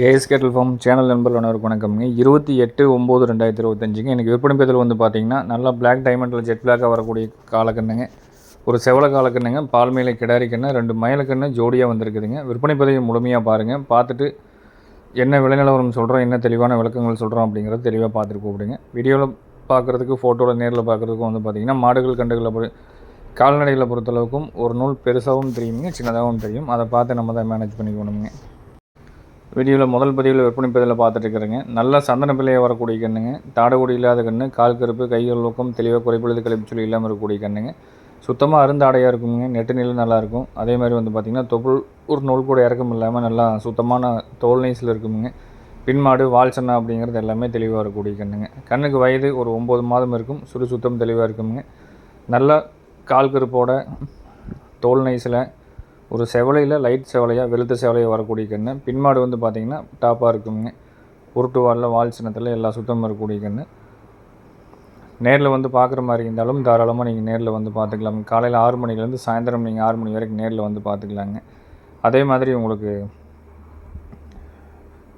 KS கேட்டல் form channel நண்பர்கள் அனைவருக்கும் வணக்கம்ங்க. இருபத்தி எட்டு ஒம்பது ரெண்டாயிரத்தி இருபத்தஞ்சுங்க. எனக்கு விற்பனை பேதில் வந்து பார்த்தீங்கன்னா நல்லா பிளாக் டைமண்டில் ஜெட் பிளாக்காக வரக்கூடிய காலக்கண்ணுங்க ஒரு செவல காலக்கண்ணுங்க பால் மேலே கிடாரி கண்ணு ரெண்டு மயிலக்கண்ணு ஜோடியாக வந்திருக்குதுங்க. விற்பனை பதிவை முழுமையாக பாருங்கள் பார்த்துட்டு என்ன விளைநிலவரம் சொல்கிறோம் என்ன தெளிவான விளக்கங்கள் சொல்கிறோம் அப்படிங்கிறத தெளிவாக பார்த்துட்டு கூப்பிடுங்க. வீடியோவில் பார்க்குறதுக்கு ஃபோட்டோவில் நேரில் பார்க்குறதுக்கும் வந்து பார்த்திங்கன்னா மாடுகள் கண்டுகளை கால்நடைகளை பொறுத்தளவுக்கும் ஒரு நூல் பெருசாகவும் தெரியுங்க சின்னதாகவும் தெரியும். அதை பார்த்து நம்ம தான் மேனேஜ் பண்ணிக்கணுங்க. வீடியோவில் முதல் பதிவில் விற்பனை பதிவில் பார்த்துட்ருக்குறேங்க நல்ல சந்தன பிள்ளையை வரக்கூடிய கண்ணுங்க. தாடகுடி இல்லாத கண்ணு கால் கருப்பு கைகள் நோக்கம் தெளிவாக குறைப்பொழுது கழிப்பு சொல்லி இல்லாமல் இருக்கக்கூடிய கண்ணுங்க. சுத்தமாக அருந்தாடையாக இருக்குங்க. நெட்டு நிலம் நல்லாயிருக்கும் அதே மாதிரி வந்து பார்த்திங்கன்னா தொப்புள் ஒரு நூல் கூட இறக்கம் இல்லாமல் நல்லா சுத்தமான தோல் நைஸில் இருக்குங்க பின்மாடு வால்சன்னா அப்படிங்கிறது எல்லாமே தெளிவாக இருக்கக்கூடிய கண்ணுங்க. கண்ணுக்கு வயது ஒரு ஒம்பது மாதம் இருக்கும். சுடு சுத்தம் தெளிவாக இருக்குங்க நல்ல கால் கருப்போட தோல் நைஸில் ஒரு செவலையில் லைட் செவலையாக வெளுத்த செவலையாக வரக்கூடிய கன்று பின்மாடு வந்து பார்த்திங்கன்னா டாப்பாக இருக்குங்க. உருட்டு வாலில் வால் சின்னத்தில் எல்லா சுத்தமாக இருக்கக்கூடிய கன்று நேரில் வந்து பார்க்குற மாதிரி இருந்தாலும் தாராளமாக நீங்கள் நேரில் வந்து பார்த்துக்கலாம் காலையில் ஆறு மணிலேருந்து சாயந்தரம் நீங்கள் ஆறு மணி வரைக்கும் நேரில் வந்து பார்த்துக்கலாங்க அதே மாதிரி உங்களுக்கு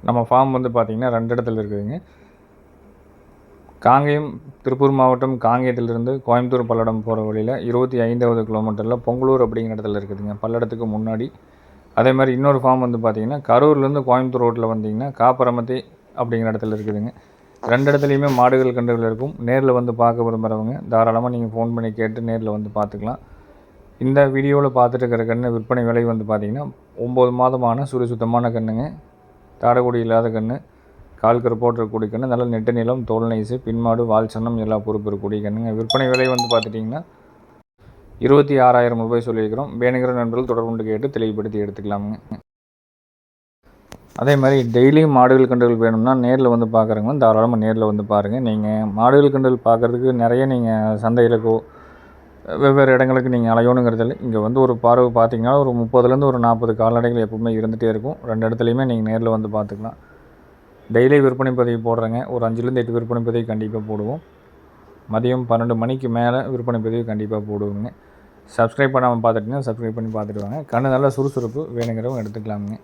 நம்ம ஃபார்ம் வந்து பார்த்திங்கன்னா ரெண்டு இடத்துல இருக்குதுங்க. காங்கேயம் திருப்பூர் மாவட்டம் காங்கேயத்திலிருந்து கோயம்புத்தூர் பல்லடம் போகிற வழியில் இருபத்தி ஐந்தாவது கிலோமீட்டரில் பொங்கலூர் அப்படிங்கிற இடத்துல இருக்குதுங்க. பல்லடத்துக்கு முன்னாடி. அதே மாதிரி இன்னொரு ஃபார்ம் வந்து பார்த்திங்கன்னா கரூர்லேருந்து கோயம்புத்தூர் ரோட்டில் வந்தீங்கன்னா காப்பரமத்தி அப்படிங்கிற இடத்துல இருக்குதுங்க. ரெண்டு இடத்துலையுமே மாடுகள் கன்றுகள் இருக்கும். நேரில் வந்து பார்க்க விரும்புகிறவங்க தாராளமாக நீங்கள் ஃபோன் பண்ணி கேட்டு நேரில் வந்து பார்த்துக்கலாம். இந்த வீடியோவில் பார்த்துட்டு இருக்கிற கன்று விற்பனை விலை வந்து பார்த்திங்கன்னா ஒம்பது மாதமான சுறுசுத்தமான கன்றுங்க தாடகுடி இல்லாத கன்று கால்கரு போட்டு குடிக்கணும் நல்ல நெட்டு நிலம் தோல் நைஸு பின்மாடு வால் சன்னம் எல்லா பொறுப்பு குடிக்கணுங்க விற்பனை விலை வந்து பார்த்துட்டிங்கன்னா இருபத்தி ஆறாயிரம் ரூபாய் சொல்லியிருக்கிறோம். வேணுங்கிற நண்பர்கள் தொடர்புண்டு கேட்டு தெளிவுபடுத்தி எடுத்துக்கலாமுங்க. அதே மாதிரி டெய்லியும் மாடுகள் கண்டுகள் வேணும்னா நேரில் வந்து பார்க்குறவங்க தாராளமாக நேரில் வந்து பாருங்கள் நீங்கள் மாடுகள் கண்டுகள் பார்க்குறதுக்கு நிறைய நீங்கள் சந்தைகளுக்கோ வெவ்வேறு இடங்களுக்கு நீங்கள் அலையணுங்கிறதில்ல இங்கே வந்து ஒரு பார்வை பார்த்தீங்கன்னா ஒரு முப்பதுலேருந்து ஒரு நாற்பது கால்நடைகள் எப்பவுமே இருந்துகிட்டே இருக்கும். ரெண்டு இடத்துலையுமே நீங்கள் நேரில் வந்து பார்த்துக்கலாம். டெய்லி விற்பனை பதிவு போடுறேங்க. ஒரு அஞ்சுலேருந்து எட்டு விற்பனை பதிவு கண்டிப்பாக போடுவோம். மதியம் பன்னெண்டு மணிக்கு மேலே விற்பனை பதிவு கண்டிப்பாக போடுவோங்க சப்ஸ்கிரைப் பண்ணாமல் பார்த்துட்டிங்கன்னா சப்ஸ்கிரைப் பண்ணி பார்த்துட்டு வாங்க கண்ணு நல்லா சுறுசுறுப்பு வேணுங்கிறவங்க எடுத்துக்கலாமுங்க.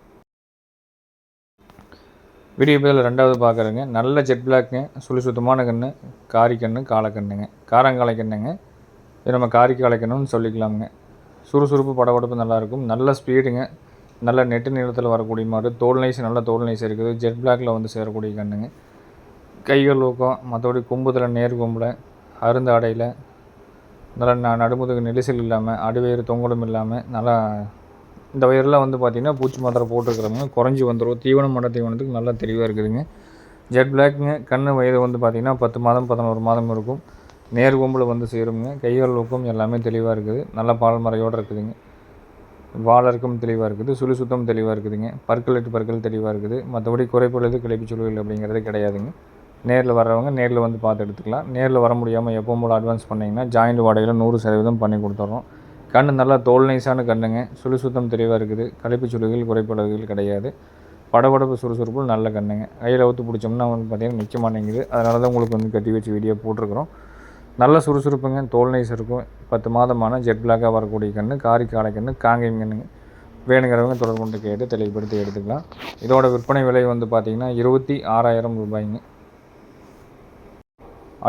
வீடியோ பதில் ரெண்டாவது பார்க்குறேங்க. நல்ல ஜெட் பிளாக்குங்க சுழி சுத்தமான கன்று காரி கன்று காலக்கண்ணுங்க காரங்காலை கண்ணுங்க. இது நம்ம காரி காலைக்கண்ணுன்னு சொல்லிக்கலாமுங்க. சுறுசுறுப்பு படபடப்பு நல்லாயிருக்கும் நல்ல ஸ்பீடுங்க நல்ல நெட்டு நிறத்தில் வரக்கூடிய மாடு தோல் நைஸ் நல்ல தோல் நைஸ் இருக்குது. ஜெட் பிளாக்கில் வந்து சேரக்கூடிய கண்ணுங்க. கைகள் ஊக்கம் மற்றபடி கொம்புதில் நேர் கும்பில் அருந்து அடையில் நல்லா ந நடுமுதுகு நெரிசல் இல்லாமல் அடிவயிறு தொங்கலும் இல்லாமல் நல்லா இந்த வயிறுலாம் வந்து பார்த்திங்கன்னா பூச்சி மாத்திரை போட்டுருக்குறவங்க குறைஞ்சி வந்துடும் தீவனம் மட தீவனத்துக்கு நல்லா தெளிவாக இருக்குதுங்க. ஜெட் பிளாக்குங்க கண்ணு வயது வந்து பார்த்திங்கன்னா பத்து மாதம் பதினோரு மாதம் இருக்கும். நேர் கொம்பில் வந்து சேருங்க கைகள் ஊக்கம் எல்லாமே தெளிவாக இருக்குது. நல்ல பால் மறையோடு இருக்குதுங்க. வாழறக்கும் தெளிவாக இருக்குது சுழி சுத்தம் தெளிவாக இருக்குதுங்க. பற்கள் எட்டு பற்கள் தெளிவாக இருக்குது. மற்றபடி குறைப்பொழுது கிளப்பி சொல்லுகள் அப்படிங்கிறது கிடையாதுங்க. நேரில் வர்றவங்க நேரில் வந்து பார்த்து எடுத்துக்கலாம். நேரில் வர முடியாமல் எப்போ போல் அட்வான்ஸ் பண்ணிங்கன்னா ஜாயிண்ட் வாடகையில் நூறு சதவீதம் பண்ணி கொடுத்துட்றோம் கண் நல்லா தோல் நைஸான கண்ணுங்க. சுழி சுத்தம் தெளிவாக இருக்குது. கழிப்பு சுழுகள் குறைப்பளவுகள் கிடையாது. படபடப்பு சுறுசுறுப்பு நல்ல கண்ணுங்க. கையில் ஊற்று பிடிச்சோம்னா வந்து பார்த்திங்கன்னா நிற்க மாட்டேங்குது அதனால தான் உங்களுக்கு வந்து கட்டி வச்சு வீடியோ போட்டிருக்கிறோம். நல்ல சுறுசுறுப்புங்க தோல் நைஸ் இருக்கும் பத்து மாதமான ஜெட் பிளாக்காக வரக்கூடிய கன்று காரி காலை கன்று காங்கேயம் கண்ணுங்க வேணுங்கிறவங்க தொடர்பு கொண்டு கேட்டு தெளிவுபடுத்தி எடுத்துக்கலாம். இதோட விற்பனை விலை வந்து பார்த்திங்கன்னா இருபத்தி ஆறாயிரம் ரூபாய்ங்க.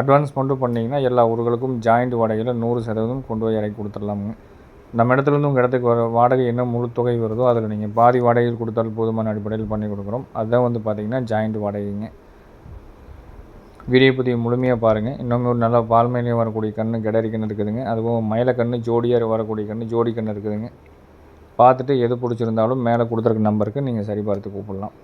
அட்வான்ஸ் மட்டும் பண்ணிங்கன்னா எல்லா ஊர்களுக்கும் ஜாயிண்ட் வாடகையில் நூறு சதவீதம் கொண்டு போய் இறக்கி கொடுத்துடலாமுங்க. நம்ம இடத்துலேருந்து உங்கள் இடத்துக்கு வர வாடகை என்ன முழு தொகை வருதோ அதில் நீங்கள் பாதி வாடகையில் கொடுத்தால் போதுமான அடிப்படையில் பண்ணி கொடுக்குறோம். அதுதான் வந்து பார்த்திங்கன்னா ஜாயிண்ட் வாடகைங்க. வீடியோ பற்றி முழுமையாக பாருங்கள் இன்னும் ஒரு நல்ல பால்மையிலையும் வரக்கூடிய கன்று கிடரி கன்று இருக்குதுங்க. அதுவும் மயில கன்று ஜோடியாக வரக்கூடிய கன்று ஜோடி கன்று இருக்குதுங்க. பார்த்துட்டு எது பிடிச்சிருந்தாலும் மேலே கொடுத்துருக்க நம்பருக்கு நீங்கள் சரி பார்த்து கூப்பிடலாம்.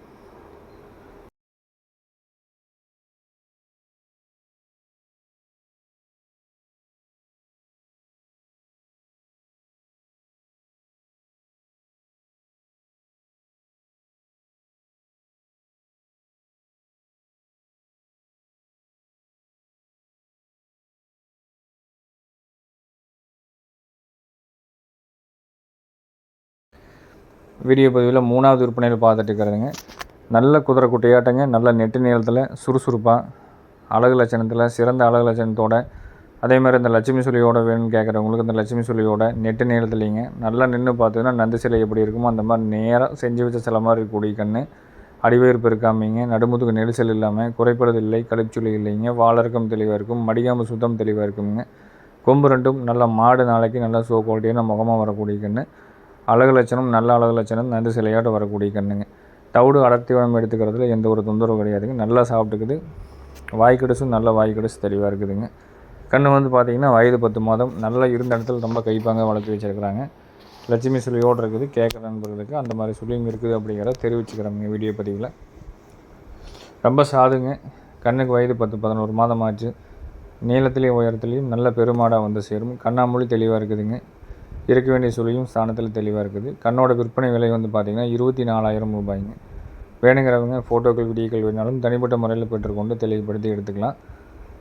வீடியோ பதிவில் மூணாவது விற்பனையில் பார்த்துட்டு இருக்கிறதுங்க. நல்ல குதிரை குட்டையாட்டங்க நல்ல நெட்டு நீளத்தில் சுறுசுறுப்பாக அழகு லட்சணத்தில் சிறந்த அழகு லட்சணத்தோட அதே மாதிரி இந்த லட்சுமி சொல்லியோட வேணும்னு கேட்குறவங்களுக்கு இந்த லட்சுமி சொல்லியோட நெட்டு நீளத்துலேங்க நல்லா நின்று பார்த்தீங்கன்னா நந்து சிலை எப்படி இருக்குமோ அந்த மாதிரி நேராக செஞ்சு வச்ச சில மாதிரி இருக்கக்கூடிய கன்று அடிவயிறு பெருக்காமீங்க நடுமுதுக்கு நெரிசல் இல்லாமல் குறைப்படுது இல்லை கழிச்சுளி இல்லைங்க வாழறக்கம் தெளிவாக இருக்கும் மடிகாம்பு சுத்தம் தெளிவாக இருக்குங்க. கொம்பு ரெண்டும் நல்லா மாடு நாளைக்கு நல்ல சோ குவாலிட்டியான முகமாக வரக்கூடிய கன்று அழகு லட்சணம் நல்ல அழகு லட்சணம் நண்டு சிலையாட்டு வரக்கூடிய கண்ணுங்க. தவிடு அடர்த்தி உடம்பு எடுத்துக்கிறதுல எந்த ஒரு தொந்தரவும் கிடையாதுங்க. நல்லா சாப்பிட்டுக்குது. வாய்க்கடிசும் நல்ல வாய்க்கடிசு தெளிவாக இருக்குதுங்க. கண்ணு வந்து பார்த்திங்கன்னா வயது பத்து மாதம். நல்லா இருந்த இடத்துல ரொம்ப கைப்பாங்க வளர்த்து வச்சுருக்குறாங்க. லட்சுமி சிலையோடு இருக்குது. கேட்குற நண்பர்களுக்கு அந்த மாதிரி சுழியும் இருக்குது அப்படிங்கிறத தெரிவிச்சுக்கிறோங்க வீடியோ பதிவில். ரொம்ப சாதுங்க. கண்ணுக்கு வயது பத்து பதினோரு மாதம் ஆச்சு. நீளத்துலேயும் உயரத்துலேயும் நல்ல பெருமாடாக வந்து சேரும். கண்ணாமொழி தெளிவாக இருக்குதுங்க. இருக்க வேண்டிய சுழியும் ஸ்தானத்தில் தெளிவாக இருக்குது. கண்ணோட விற்பனை விலை வந்து பார்த்திங்கன்னா இருபத்தி நாலாயிரம் ரூபாய்ங்க. வேணுங்கிறவங்க ஃபோட்டோக்கள் வீடியோக்கள் வேணாலும் தனிப்பட்ட முறையில் பெற்றுக்கொண்டு தெளிவுபடுத்தி எடுத்துக்கலாம்.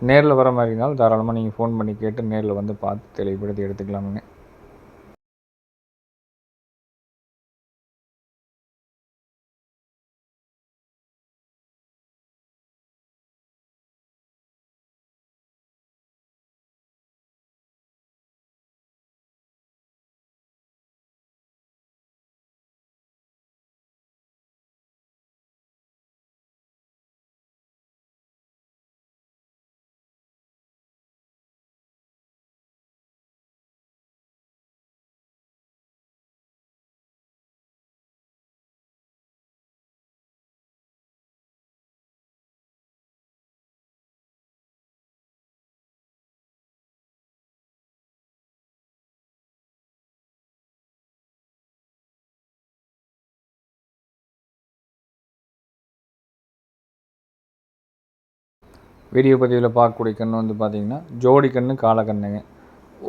நேரில் வர மாதிரி இருந்தாலும் தாராளமாக நீங்கள் ஃபோன் பண்ணி கேட்டு நேரில் வந்து பார்த்து தெளிவுபடுத்தி எடுத்துக்கலாமுங்க. வீடியோ பதிவில் பார்க்கக்கூடிய கன்று வந்து பார்த்திங்கன்னா ஜோடி கன்று காலை கண்ணுங்க.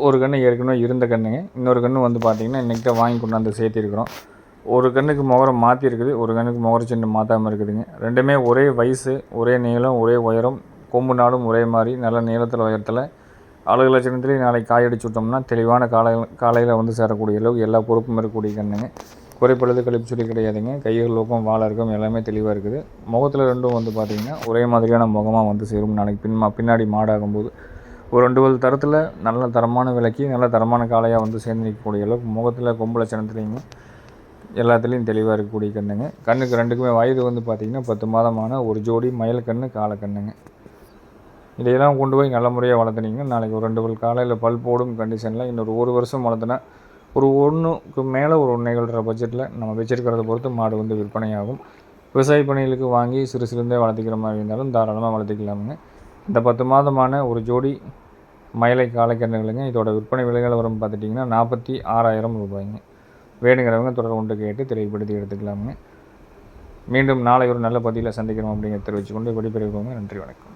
ஒரு கன்று ஏற்கனவே இருந்த கண்ணுங்க. இன்னொரு கன்று வந்து பார்த்திங்கன்னா இன்றைக்கிட்ட வாங்கி கொண்டாந்து சேர்த்திருக்கிறோம். ஒரு கண்ணுக்கு முகரம் மாற்றிருக்குது ஒரு கண்ணுக்கு முகர சின்ன மாற்றாமல் இருக்குதுங்க. ரெண்டுமே ஒரே வயசு ஒரே நீளம் ஒரே உயரம் கொம்பு நாடும் ஒரே மாதிரி நல்ல நீளத்தில் உயரத்தில். அழகு லட்சணத்துலேயும் நாளைக்கு காயடிச்சு விட்டோம்னா தெளிவான காலை காலையில் வந்து சேரக்கூடிய அளவுக்கு எல்லா பொறுப்பும் இருக்கக்கூடிய கண்ணுங்க. குறைப்படுறது கழிப்பு சொல்லி கிடையாதுங்க. கைகள் லோக்கம் வாழை இருக்கும் எல்லாமே தெளிவாக இருக்குது. முகத்தில் ரெண்டும் வந்து பார்த்திங்கன்னா ஒரே மாதிரியான முகமாக வந்து சேரும். நாளைக்கு பின்மா பின்னாடி மாடாகும்போது ஒரு ரெண்டு வல் தரத்தில் நல்ல தரமான விலைக்கு நல்ல தரமான காளையாக வந்து சேர்ந்து நிற்கக்கூடிய அளவுக்கு முகத்தில் கொம்பில் சினத்துலையுமே எல்லாத்துலேயும் தெளிவாக இருக்கக்கூடிய கண்ணுங்க. கண்ணுக்கு ரெண்டுக்குமே வயது வந்து பார்த்திங்கன்னா பத்து மாதமான ஒரு ஜோடி மயில் கண்ணு காலை கண்ணுங்க. இதையெல்லாம் கொண்டு போய் நல்ல முறையாக வளர்த்துனீங்கன்னா நாளைக்கு ஒரு ரெண்டு பல் காலையில் பல் போடும் கண்டிஷனில் இன்னொரு ஒரு வருஷம் வளர்த்துனா ஒரு ஒன்றுக்கு மேலே ஒரு ஒன்றைகள்ற பட்ஜெட்டில் நம்ம வச்சுருக்கிறத பொறுத்து மாடு வந்து விற்பனையாகும். விவசாய பணிகளுக்கு வாங்கி சிறு சிறுந்தே வளர்த்திக்கிற மாதிரி இருந்தாலும் தாராளமாக வளர்த்திக்கலாமுங்க. இந்த பத்து மாதமான ஒரு ஜோடி மயிலை காலைக்கன்றுகளுங்க இதோட விற்பனை விலைகள் வரும் பார்த்துட்டிங்கன்னா நாற்பத்தி ஆறாயிரம் ரூபாய்ங்க. வேணுங்கிறவங்க தொடர் கொண்டு கேட்டு தெளிவுபடுத்தி எடுத்துக்கலாமுங்க. மீண்டும் நாளை ஒரு நல்ல பதிவில் சந்திக்கிறோம் அப்படிங்கிறத தெரிவித்துக்கொண்டு விடைபெறுவோங்க நன்றி வணக்கம்.